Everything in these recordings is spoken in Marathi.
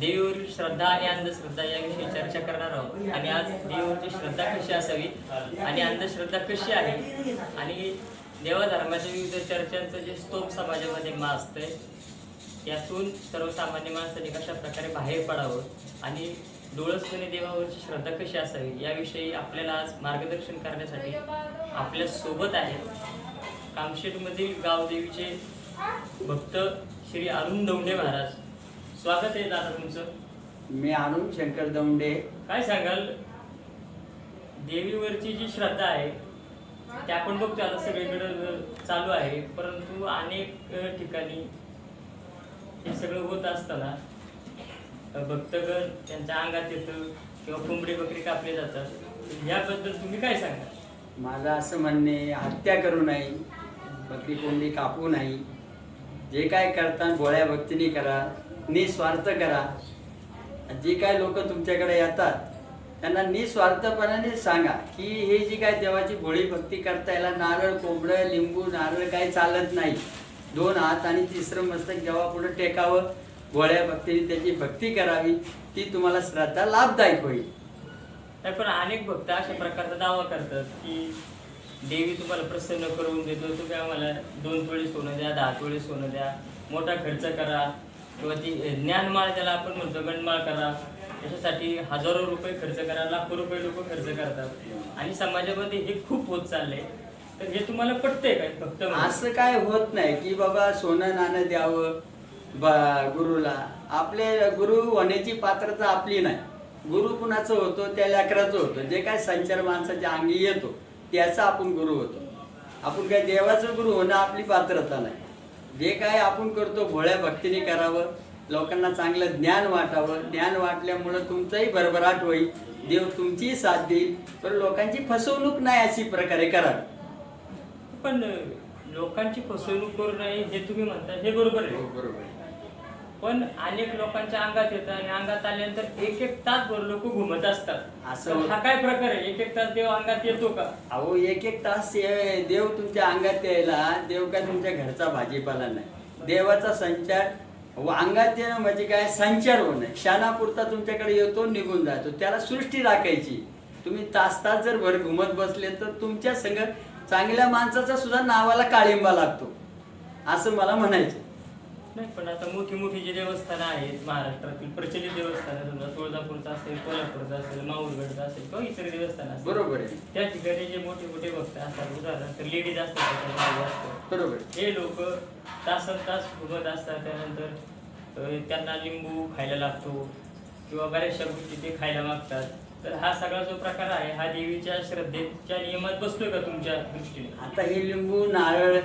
देवीवरील श्रद्धा आणि अंधश्रद्धा याविषयी चर्चा करणार आहोत. आणि आज देवीवरची श्रद्धा कशी असावी आणि अंधश्रद्धा कशी आहे? आणि देवधर्माच्या विविध चर्चांचं जे स्तोप समाजामध्ये माजतंय यातून सर्वसामान्य माणसाने कशा प्रकारे बाहेर पडावं आणि डोळसपणे देवावरची श्रद्धा कशी असावी याविषयी आपल्याला आज मार्गदर्शन करण्यासाठी आपल्यासोबत आहेत कामशेटमधील गावदेवीचे भक्त श्री अरुण दौंडे महाराज. स्वागत आहे दादा तुमचं. मी आणून शंकर दौंडे. काय सांगाल? देवीवरची जी श्रद्धा आहे ते आपण बघतो आता सगळीकडे चालू आहे परंतु अनेक ठिकाणी हे सगळं होत असताना भक्तगण त्यांच्या अंगात येतं किंवा कोंबडी बकरी कापले जातात. याबद्दल तुम्ही काय सांगा माझं असं म्हणणे हत्या करू नये बकरी कोंबडी कापू नाही जे काय करता भोळ्या भक्तीने करा. निस्वार्थ करा. जे काय लोक तुमच्याकडे येतात त्यांना निस्वार्थपणाने सांगा की हे जी काय देवाची भोळी भक्ती करता याला नारळ कोंबडं लिंबू नारळ काही चालत नाही. दोन हात आणि तिसरं मस्तक जेव्हा पुढे टेकावं भोळ्या भक्तीने त्याची भक्ती करावी ती तुम्हाला श्रद्धा लाभदायक होईल. नाही पण अनेक भक्त अशा प्रकारचा दावा करतात की देवी तुम्हाला प्रसन्न करून देतो तुम्ही आम्हाला दोन तोळी सोनं द्या दहा तोळी सोनं द्या मोठा खर्च करा किंवा ती ज्ञानमाळ ज्याला आपण म्हणतो गणमाळ करा त्याच्यासाठी हजारो रुपये खर्च करा लाखो रुपये लोक खर्च करतात. आणि समाजामध्ये हे खूप होत चाललंय. तर हे तुम्हाला पटतंय काय फक्त म्हणजे? असं काय होत नाही की बाबा सोनं नाणं द्यावं बा गुरुला. आपले गुरु होण्याची पात्रता आपली नाही. गुरु कुणाचं होतो? त्या लेकराचं होतं. जे काय संचार माणसाच्या अंगी येतो त्याचा आपण गुरु होतो. आपण काय देवाचं गुरु होणं आपली पात्रता नाही. जे काय आपण करतो भोळ्या भक्तीने करावं लोकांना चांगलं ज्ञान वाटावं. ज्ञान वाटल्यामुळं तुमचंही भरभराट होईल देव तुमचीही साथ देईल पण लोकांची फसवणूक नाही अशी प्रकारे करावी. पण लोकांची फसवणूक करू नये हे तुम्ही म्हणता हे बरोबर आहे. बरोबर आहे. पण अनेक लोकांच्या अंगात येतं. आणि अंगात आल्यानंतर एक एक तास भर लोक घुमत असतात. असं हा काय प्रकार आहे? एक एक तास देव अंगात येतो का? अहो एक एक तास देव तुमच्या अंगात यायला देव काय तुमच्या घरचा भाजीपाला नाही. देवाचा संचार व अंगात येणं म्हणजे काय? संचार होणं. क्षणापुरता तुमच्याकडे येतो निघून जातो. त्याला सृष्टी राखायची. तुम्ही तास तास जर भर घुमत बसले तर तुमच्या संग चांगल्या माणसाचा सुद्धा नावाला काळिंबा लागतो. असं मला म्हणायचं नाही पण आता मोठी मोठी जी देवस्थानं आहेत महाराष्ट्रातील प्रचलित देवस्थानं समजा तुळजापूरचं असेल कोल्हापूरचं असेल माहूरगडचं असेल किंवा इतर देवस्थान असेल बरोबर आहे त्या ठिकाणी जे मोठे मोठे भक्त असतात उदाहरणार्थ लेडीज असतात जास्त. बरोबर. हे लोक तासन तास घुमत असतात त्यानंतर त्यांना लिंबू खायला लागतो किंवा बऱ्याचशा गोष्टी ते खायला मागतात तर हा सगळा जो प्रकार आहे हा देवीच्या श्रद्धेच्या नियमात बसतोय का तुमच्या दृष्टीने आता हे लिंबू नारळ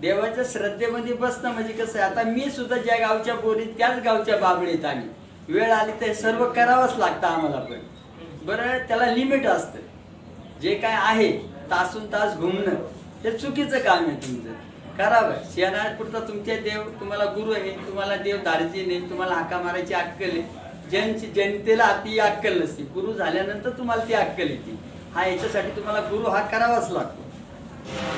देवाच्या श्रद्धेमध्ये बसणं म्हणजे कसं आहे? आता मी सुद्धा ज्या गावच्या बोरीत त्याच गावच्या बाबळीत आली. वेळ आली ते सर्व करावंच लागतं आम्हाला पण. बरं त्याला लिमिट असतं. जे काय आहे तासून तास घुमणं ते चुकीचं काम आहे तुमचं. करावं. शेणापुरता तुमचे देव तुम्हाला गुरु आहे तुम्हाला देव धारची नाही तुम्हाला हाका मारायची अक्कल आहे. ज्यांची जनतेला ती अक्कल नसते. गुरु झाल्यानंतर तुम्हाला ती अक्कल येते. हा याच्यासाठी तुम्हाला गुरु हा करावाच लागतो.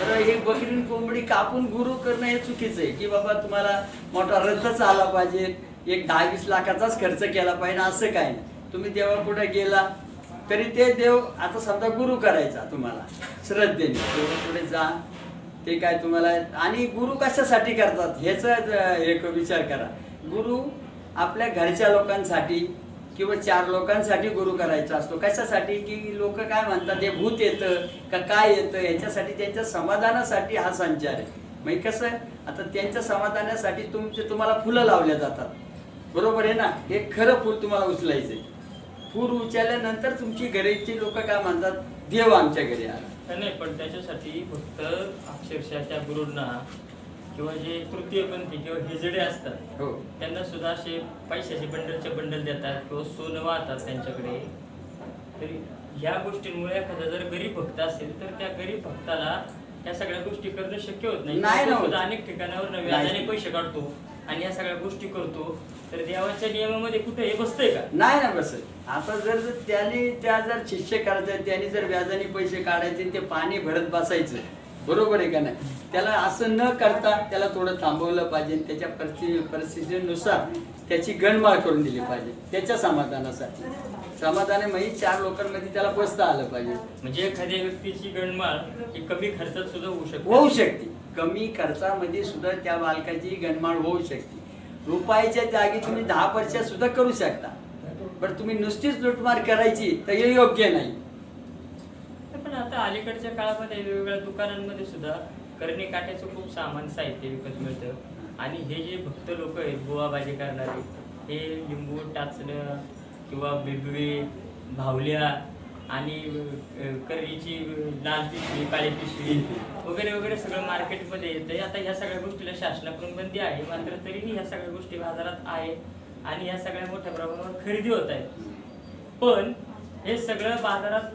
तर हे बकरीन कोंबडी कापून गुरु करणं हे चुकीचं आहे. की बाबा तुम्हाला मोठा रथच आला पाहिजे. एक दहा वीस लाखाचाच खर्च केला पाहिजे असं काय नाही. तुम्ही देवापुढे गेला तरी ते देव आता समजा गुरु करायचा तुम्हाला श्रद्धेने. देवापुढे जा ते काय तुम्हाला आणि गुरु कशासाठी करतात? ह्याचा एक विचार करा. गुरु आपल्या घरच्या लोकांसाठी किंवा चार लोकांसाठी गुरु करायचा असतो. कशासाठी? की लोक काय म्हणतात हे भूत येतं का काय येतं? याच्यासाठी त्यांच्या समाधानासाठी हा संचार आहे. म्हणजे कसं? आता त्यांच्या समाधानासाठी तुमचे तुम्हाला फुलं लावल्या जातात. बरोबर आहे ना? हे खरं फूल तुम्हाला उचलायचंय. फूल उचलल्यानंतर तुमची घरीची लोक काय म्हणतात देव आमच्या घरी आला. नाही पण त्याच्यासाठी फक्त अक्षरशः त्या गुरूंना किंवा जे तृतीयपंथी किंवा हिजडे असतात हो. त्यांना सुद्धा असे पैशाचे बंडलचे बंडल देतात किंवा सोनं वाहतात त्यांच्याकडे. तरी ह्या गोष्टींमुळे एखादा जर गरीब भक्त असेल तर त्या गरीब भक्ताला या सगळ्या गोष्टी करणं शक्य होत नाही. तो. सुद्धा अनेक ठिकाणावर. व्याजाने पैसे काढतो आणि या सगळ्या गोष्टी करतो. तर देवाच्या नियमामध्ये कुठे हे बसतंय का? नाही ना बसत. आता जर जर त्याने त्या जर शिष्य करायचं त्याने जर व्याजाने पैसे काढायचे ते पाणी भरत बसायचं बरोबर आहे का नाही? त्याला असं न करता त्याला थोडं थांबवलं पाहिजे. त्याच्या परिस्थिती परिस्थितीनुसार त्याची गणमाळ करून दिली पाहिजे. त्याच्या समाधानासाठी. समाधाने म्हणजे चार लोकांमध्ये त्याला बसता आलं पाहिजे. म्हणजे एखाद्या व्यक्तीची गणमाळ ही कमी खर्चात सुद्धा होऊ शकते. होऊ शकते. कमी खर्चामध्ये सुद्धा त्या बालकाची गणमाळ होऊ शकते. रुपयाच्या जागी तुम्ही दहा पर्सेंट सुद्धा करू शकता. पण तुम्ही नुसतीच लुटमार करायची तर हे योग्य नाही. पण आता अलीकडच्या काळामध्ये वेगवेगळ्या दुकानांमध्ये सुद्धा करणी काट्याचं खूप सामान साहित्य विकत मिळतं. आणि हे जे भक्त लोक आहेत गोवाबाजी करणारे हे लिंबू टाचणं किंवा बिबवे भावल्या आणि अं, करडीची लाल पिशवी काळी पिशवी वगैरे वगैरे सगळं मार्केटमध्ये येतं आता ह्या सगळ्या गोष्टीला शासनाकडून बंदी आहे मात्र तरीही ह्या सगळ्या गोष्टी बाजारात आहे आणि ह्या सगळ्या मोठ्या प्रमाणावर खरेदी होत आहेत. पण हे सगळं बाजारात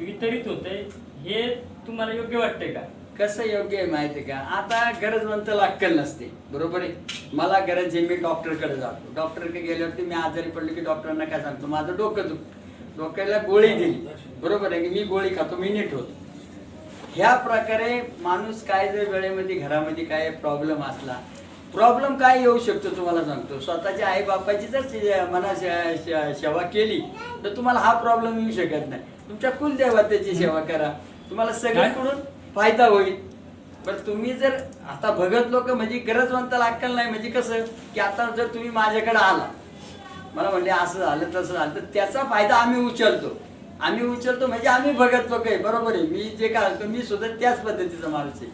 वितरित होतंय हे तुम्हाला योग्य वाटतंय का? कसं योग्य आहे माहिती आहे का? आता गरजवंत अक्कल नसते. बरोबर आहे? मला गरज आहे मी डॉक्टरकडे जातो. डॉक्टरकडे गेल्यावरती मी आजारी पडलो की डॉक्टरांना काय सांगतो? माझं डोकं दुख डोक्याला गोळी दिली. बरोबर आहे की मी गोळी खातो मी नीट होतो. ह्या प्रकारे माणूस काय जर वेळेमध्ये घरामध्ये काय प्रॉब्लेम असला प्रॉब्लेम काय येऊ शकतो तुम्हाला सांगतो? स्वतःच्या आई बापाची जर मना सेवा केली तर तुम्हाला हा प्रॉब्लेम येऊ शकत नाही. तुमच्या कुलदेवतेची सेवा करा. तुम्हाला सगळीकडून फायदा होईल. बरं तुम्ही जर आता भगत लोक म्हणजे गरजवंताला अक्कल नाही म्हणजे कसं की आता जर तुम्ही माझ्याकडे आला मला म्हणले असं झालं तसं झालं तर त्याचा फायदा आम्ही उचलतो. आम्ही उचलतो म्हणजे आम्ही भगत लोक आहे बरोबर आहे. मी जे काय म्हणतो मी सुद्धा त्याच पद्धतीचा माणूस आहे.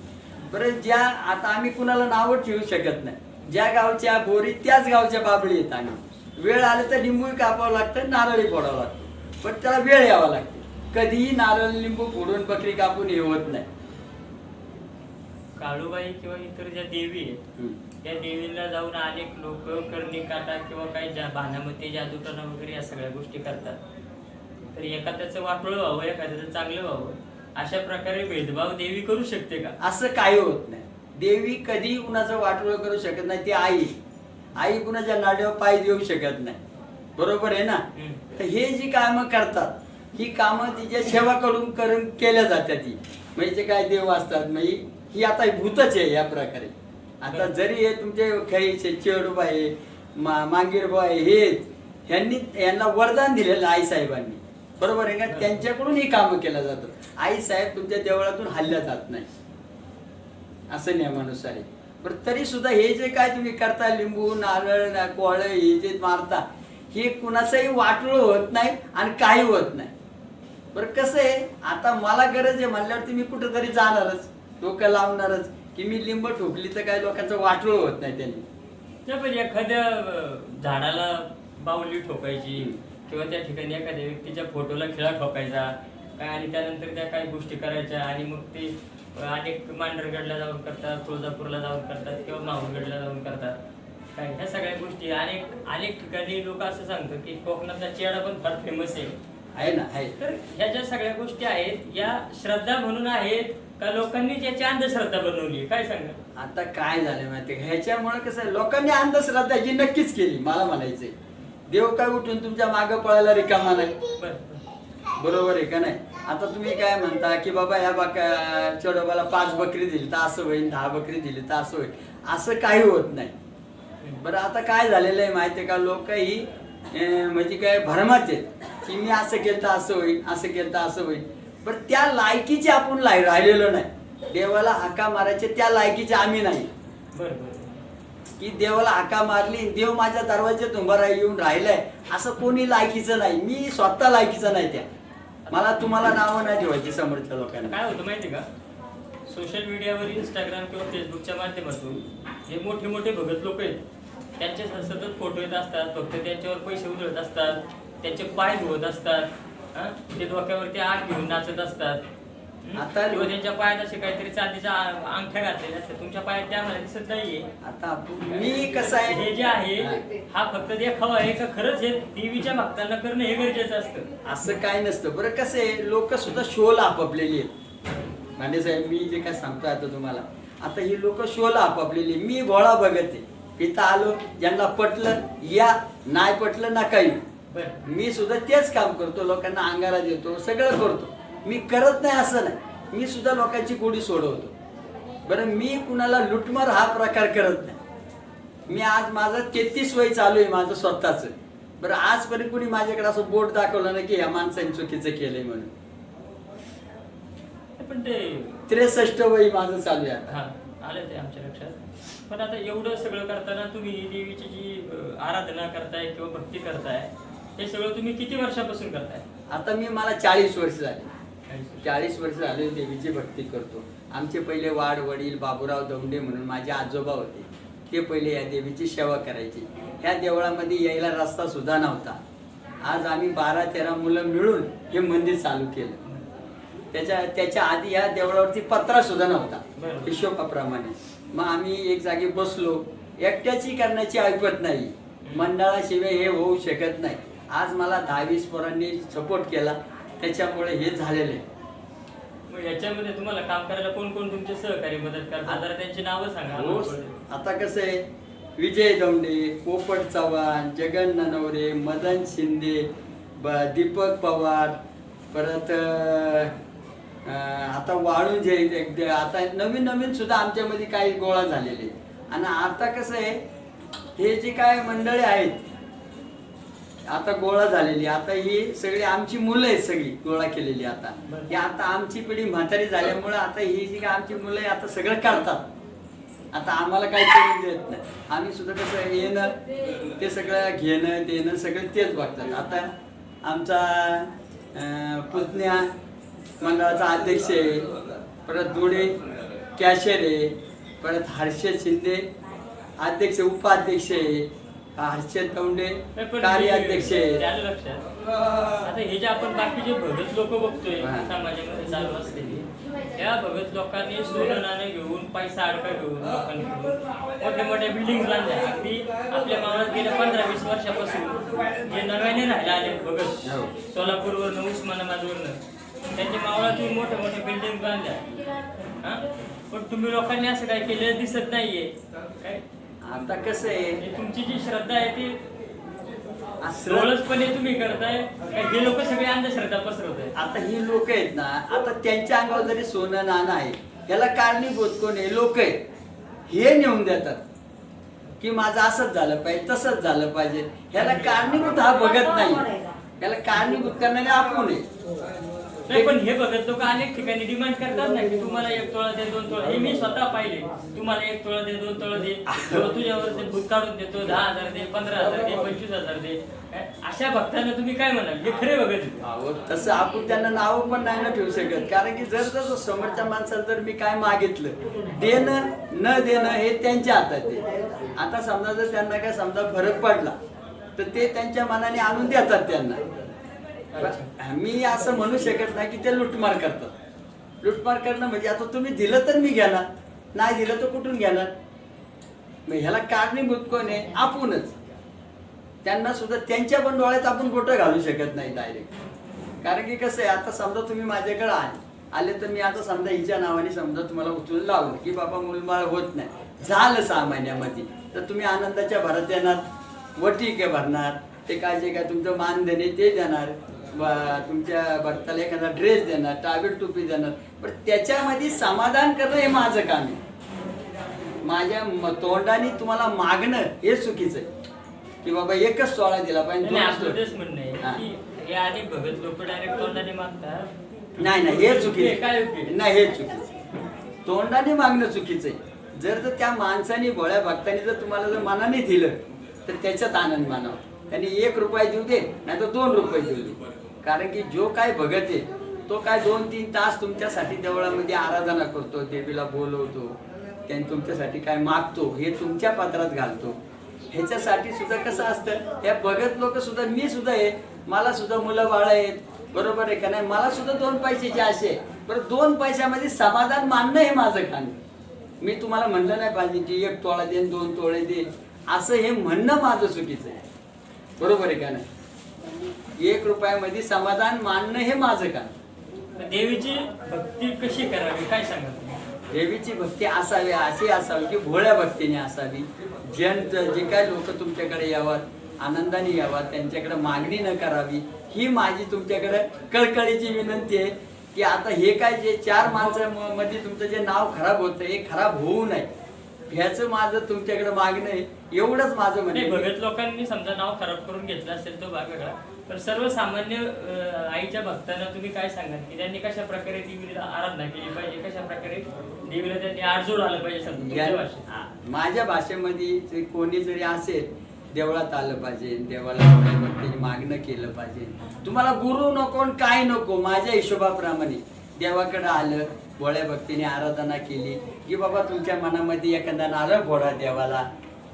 बरं ज्या आता आम्ही कुणाला नावं ठेवू शकत नाही. ज्या गावच्या बोरी त्याच गावच्या बाबळी आहेत आम्ही. वेळ आले तर लिंबू कापावं लागतं नारळी फोडावं लागतं. पण त्याला वेळ यावा लागते. कधीही नारळ लिंबू फोडून बकरी कापून हे होत नाही. काळूबाई किंवा इतर ज्या देवी आहेत. त्या देवीला जाऊन अनेक लोक करणी काटा किंवा काही ज्या भानामती जादूटणा वगैरे या सगळ्या गोष्टी करतात. तर एखाद्याचं वाटोळं व्हावं एखाद्याचं चांगलं व्हावं अशा प्रकारे भेदभाव देवी करू शकते का? असं काही होत नाही. देवी कधी कुणाचं वाटोळं करू शकत नाही ती आई. आई कुणाच्या नाड्यावर पाय देऊ शकत नाही. बरोबर आहे ना. तर हे जी कामं करतात ही कामं तिच्या सेवा करून केल्या जातात ती म्हणजे काय देव असतात म्हणजे ही आता भूतच आहे या प्रकारे. आता जरी हे तुमचे काही चेडूबा आहे मा मांगीरबा आहे हे ह्यांनी यांना वरदान दिलेलं आई साहेबांनी. बरोबर आहे का त्यांच्याकडून ही कामं केल्या जातात. आई साहेब तुमच्या देवळातून हल्ल्या जात नाही असं नियमानुसार आहे. बरं तरी सुद्धा हे जे काय तुम्ही करता लिंबू नारळ कोळं हे जे मारता हे कुणाचंही वाटोळं होत नाही आणि काही होत नाही. बरं कसं आहे? आता मला गरज आहे म्हणल्यावरती मी कुठंतरी जाणारच डोकं लावणारच. की मी लिंब ठोकली तर काय लोकांचं वाटोळ होत नाही त्यांनी. पण एखाद्या झाडाला बाहुली ठोकायची किंवा त्या ठिकाणी एखाद्या व्यक्तीच्या फोटोला खिळा ठोकायचा काय आणि त्यानंतर त्या काही गोष्टी करायच्या आणि मग ते अनेक मांढरगडला जाऊन करतात तुळजापूरला जाऊन करतात किंवा माहूरगडला जाऊन करतात. काय ह्या सगळ्या गोष्टी अनेक अनेक ठिकाणी लोक असं सांगतात की कोकणातला चेडा पण फार फेमस आहे. आहे ना आहे. तर ह्या ज्या सगळ्या गोष्टी आहेत या श्रद्धा म्हणून आहेत का लोकांनी त्याची अंधश्रद्धा बनवली? काय सांगा? आता काय झालं माहिती ह्याच्यामुळे कसं आहे लोकांनी अंधश्रद्धा ही नक्कीच केली मला म्हणायचंय. देव काय उठून तुमच्या मागं पळायला रिकामा नाही. बरं बरोबर आहे का नाही? आता तुम्ही काय म्हणता की बाबा ह्या बाका चढोबाला पाच बकरी दिली तर असं होईल दहा बकरी दिली तर असं होईल असं काही होत नाही. बरं आता काय झालेलं आहे माहिती आहे का? लोक ही अं, म्हणजे काय भरमात आहेत. की मी असं केलं तर असं होईल असं केलं तर असं होईल. पण त्या लायकीचे आपण लाई राहिलेलो नाही. देवाला हाका मारायचे त्या लायकीचे आम्ही नाही. बरं बरं की देवाला हाका मारली देव माझ्या दरवाज्यात उभा राही येऊन राहिलाय असं कोणी लायकीचं नाही. मी स्वतः लायकीचं नाही त्या. मला तुम्हाला नावं नाही ठेवायची समोरच्या लोकांना. काय होतं माहिती का? सोशल मीडियावर इंस्टाग्राम किंवा फेसबुकच्या माध्यमातून जे मोठे मोठे भगत लोक आहेत त्यांचे सतत फोटो येत असतात फक्त त्यांच्यावर पैसे उधळत असतात. त्यांचे पाय धुवत असतात हं? ते डोक्यावरती आग घेऊन नाचत असतात? आता- किंवा त्यांच्या पायात असे काहीतरी चांदीच्या अंगठ्या घातलेल्या असतात तुमच्या पायात त्या मला दिसत नाहीये. आता मी कसं आहे हे जे आहे हा. फक्त देखावा आहे का खरंच हे देवीच्या भक्तांना करणं हे गरजेचं असतं. असं काय नसतं. बरं कसं आहे? लोक सुद्धा शोला आपापलेली आहेत. मांडे साहेब मी जे काय सांगतोय आता तुम्हाला. आता ही लोक शोला आपापलेली. मी भोळा बघत आहे. इथं आलो ज्यांना पटलं या. नाही पटलं येऊ. बरं मी सुद्धा तेच काम करतो लोकांना अंगारा देतो सगळं करतो. मी करत नाही असं नाही. मी सुद्धा लोकांची गोडी सोडवतो. बरं मी कुणाला लुटमार हा प्रकार करत नाही. मी आज माझं तेहतीस वय चालू आहे माझं स्वतःच. बरं आजपर्यंत कुणी माझ्याकडे असं बोट दाखवलं ना की या माणसाने चुकीचं केलंय म्हणून. पण ते त्रेसष्ट वय माझं चालू आहे हा आलं ते आमच्या लक्षात. पण आता एवढं सगळं करताना तुम्ही देवीची जी आराधना करताय किंवा भक्ती करताय हे सगळं तुम्ही किती वर्षापासून करताय? आता मी मला चाळीस वर्ष झाली. चाळीस वर्ष. झाले देवीची भक्ती करतो. आमचे पहिले वाड वडील बाबूराव दौंडे म्हणून माझे आजोबा होते. ते पहिले या देवीची सेवा करायचे. ह्या देवळामध्ये यायला रस्ता सुद्धा नव्हता. आज आम्ही बारा तेरा मुलं मिळून हे मंदिर चालू केलं. त्याच्या त्याच्या आधी ह्या देवळावरती पत्रा सुद्धा नव्हता. हिशोबाप्रमाणे. मग आम्ही एक जागी बसलो. एकट्याची करण्याची ऐपत नाही. मंडळाशिवाय हे होऊ शकत नाही. आज मला दहावीस पोरांनी सपोर्ट केला त्याच्यामुळे हे झालेलं आहे मग याच्यामध्ये तुम्हाला काम करायला कोण कोण तुमचे सहकारी मदत करतात जरा त्यांची नावं सांगा हो. आता कसं आहे विजय दौंडे पोपट चव्हाण जगन ननवरे मदन शिंदे ब दीपक पवार परत अं, आता आहेत एक- आता नवीन नवीन सुद्धा आमच्यामध्ये काही गोळा झालेले आहेत. आणि आता कसं आहे हे जे काय मंडळी आहेत आता गोळा झालेली आता ही सगळी आमची मुलं आहेत सगळी गोळा केलेली आता. ही आता आमची पिढी म्हातारी झाल्यामुळे आता ही जी काय आमची मुलं आहे आता सगळं करतात आता आम्हाला काही करून देत नाही. आम्ही सुद्धा कसं येणं ते सगळं घेणं देणं सगळं तेच बघतात. आता आमचा पुतण्या मंडळाचा अध्यक्ष आहे परत दुडे कॅशर आहे परत हर्षद शिंदे अध्यक्ष उपाध्यक्ष आहे. हर्षद पण कार्याध्यक्ष आहे त्याला लक्षात. आता हे जे आपण बाकीचे भगत लोक बघतोय हा. समाजामध्ये चालू असलेली त्या भगत लोकांनी सोनं नाणं घेऊन पैसा अडका घेऊन लोकांकडून मोठ्या मोठ्या बिल्डिंग बांधल्या. अगदी आपल्या मावळात गेल्या पंधरा वीस वर्षापासून जे नव्याने राहिले आले हो. भगत सोलापूरवरनं उस्मानाबादवरनं त्यांच्या मावळातून मोठ्या मोठ्या बिल्डिंग बांधल्या. हा? पण तुम्ही लोकांनी असं काय केलं? दिसत नाहीये. काय? आता कसं आहे? तुमची जी श्रद्धा आहे ती आश्रम डोळसपणे तुम्ही करताय. काय हे लोक सगळे अंधश्रद्धा पसरवत आहेत? आता ही लोक आहेत ना आता त्यांच्या अंगावर जरी सोनं नाणं आहे याला कारणीभूत कोण आहे? लोक आहेत. हे नेऊन देतात. की माझं असंच झालं पाहिजे तसंच झालं पाहिजे. ह्याला कारणीभूत हा बघत नाही. याला कारणीभूत करणारे आपण नाही पण हे बघत लोक अनेक ठिकाणी डिमांड करतात ना की तुम्हाला एक तोळा दे दोन तोळा हे मी स्वतः पाहिले. तुम्हाला एक तोळा दे दोन तोळा दे. किंवा तुझ्यावर ते भूत काढून देतो दहा हजार दे पंधरा हजार दे पंचवीस हजार दे. अशा भक्तांना तुम्ही काय म्हणाल? हे खरे बघत तसं आपण त्यांना नाव पण नाही ना ठेवू शकत. कारण की जर जसं समोरच्या माणसाला जर मी काय मागितलं देणं न देणं हे त्यांच्या हातात आहे. आता समजा जर त्यांना काय समजा फरक पडला तर ते त्यांच्या मनाने आणून देतात त्यांना. मी असं म्हणू शकत नाही की ते लुटमार करतात. लुटमार करणं म्हणजे आता तुम्ही दिलं तर मी घेणार नाही दिलं तर कुठून घेणार? मग ह्याला कारणीभूत कोण आहे आपणच. त्यांना सुद्धा त्यांच्या पण डोळ्यात आपण बोटं घालू शकत नाही डायरेक्ट कारण की कसं आहे आता समजा तुम्ही माझ्याकडे आले. आले तर मी आता समजा हिच्या नावाने समजा तुम्हाला उचलून लावलं की बाबा मुलबाळ होत नाही. झालं सहा महिन्यामध्ये. तर तुम्ही आनंदाच्या भरात येणार. वटिके भरणार. ते काय जे काय तुमचं मान देणे ते देणार. तुमच्या भरताला एखादा ड्रेस देणार टावेल टोपी देणार पण त्याच्यामध्ये समाधान करणं हे माझं काम आहे. माझ्या तोंडाने तुम्हाला मागणं हे चुकीचं आहे. की बाबा एकच सोळा दिला पाहिजे भगत लोक डायरेक्ट तोंडाने मागतात. नाही नाही हे चुकीचं? नाही हे चुकीचं. तोंडाने मागणं चुकीचं आहे. जर तर त्या माणसाने भोळ्या भक्ताने जर तुम्हाला जर मनाने दिलं तर त्याच्यात आनंद मानावा. त्यांनी एक रुपये देऊ दे नाही तर दोन रुपये देऊ दे. कारण की जो काय भगत आहे तो काय दोन तीन तास तुमच्यासाठी देवळामध्ये आराधना करतो देवीला बोलवतो त्यांनी तुमच्यासाठी काय मागतो हे तुमच्या पात्रात घालतो. ह्याच्यासाठी सुद्धा कसं असतं या भगत लोक सुद्धा मी सुद्धा आहे मला सुद्धा मुलं बाळ आहेत बरोबर आहे का नाही? मला सुद्धा दोन पैशाची असे बरं दोन पैशामध्ये समाधान मानणं हे माझं काम मी तुम्हाला म्हणलं नाही पाहिजे की एक तोळा देईन दोन तोळे दे असं हे म्हणणं माझं चुकीचं आहे. बरोबर आहे का नाही? एक रुपयामध्ये समाधान मानणं हे माझं काम. देवीची भक्ती कशी करावी? काय सांगा? देवीची भक्ती असावी अशी असावी की भोळ्या भक्तीने असावी. जन जे काय लोक तुमच्याकडे यावं आनंदाने यावं त्यांच्याकडे मागणी न करावी ही माझी तुमच्याकडे कळकळीची विनंती आहे की आता हे काय जे चार माणसं मध्ये तुमचं जे नाव खराब होतं हे खराब होऊ नये. ह्याचं माझं तुमच्याकडे मागणं आहे. एवढंच माझं आहे. भगत लोकांनी समजा नाव खराब करून घेतलं असेल तो भाग वेगळा. पण सर्वसामान्य आईच्या भक्तांना तुम्ही काय सांगाल? की त्यांनी कशा प्रकारे देवीला आराधना केली पाहिजे? कशा प्रकारे देवीला त्यांनी आरजोड आलं पाहिजे? माझ्या भाषेमध्ये जे कोणी जरी असेल देवळात आलं पाहिजे देवाला भक्तीने मागणं केलं पाहिजे. तुम्हाला गुरु नको काय नको माझ्या हिशोबाप्रमाणे. देवाकडे आलं भोळ्या भक्तीने आराधना केली की बाबा तुमच्या मनामध्ये एखादा नारळ फोडा देवाला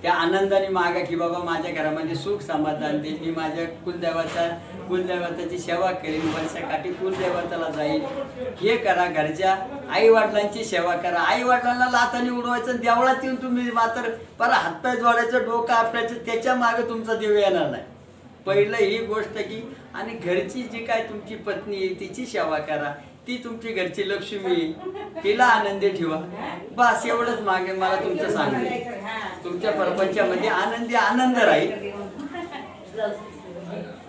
त्या आनंदाने मागा की बाबा माझ्या घरामध्ये सुख समाधान दे मी माझ्या कुलदेवाचा कुलदेवताची सेवा करेन वर्षाकाठी कुलदेवताला जाईल हे करा घरच्या आईवडिलांची सेवा करा. आईवडिलांना लाताने उडवायचं देवळात येऊन तुम्ही मात्र पर हातपाय जोडायचं डोकं आपल्याचं त्याच्यामागे तुमचा देव येणार नाही. पहिलं ही गोष्ट की आणि घरची जी काय तुमची पत्नी आहे तिची सेवा करा. ती तुमची घरची लक्ष्मी. तिला आनंदी ठेवा. बस एवढंच मागे मला तुमचं सांगणं तुमच्या प्रपंचामध्ये आनंदी आनंद राहील.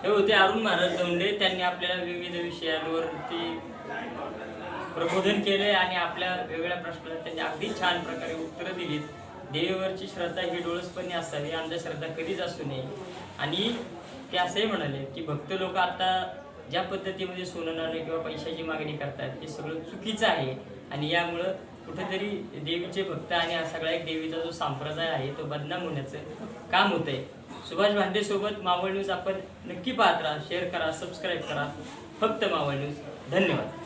हे होते अरुण महाराज दौंडे त्यांनी आपल्याला विविध विषयांवरती प्रबोधन केले आणि आपल्या वेगवेगळ्या प्रश्नाला त्यांनी अगदी छान प्रकारे उत्तरं दिलीत देवीवरची श्रद्धा ही डोळसपणे असावी अंधश्रद्धा कधीच असू नये. आणि ते असंही म्हणाले की भक्त लोक आता ज्या पद्धतीमध्ये सोनं नाणं किंवा पैशाची मागणी करतात हे सगळं चुकीचं आहे. आणि यामुळं कुठेतरी देवीचे भक्त आणि हा सगळा एक देवीचा जो संप्रदाय आहे तो बदनाम होण्याचं काम होत आहे सुभाष भांडेसोबत मावळ न्यूज आपण नक्की पाहत राहा शेअर करा सबस्क्राईब करा. फक्त मावळ न्यूज. धन्यवाद.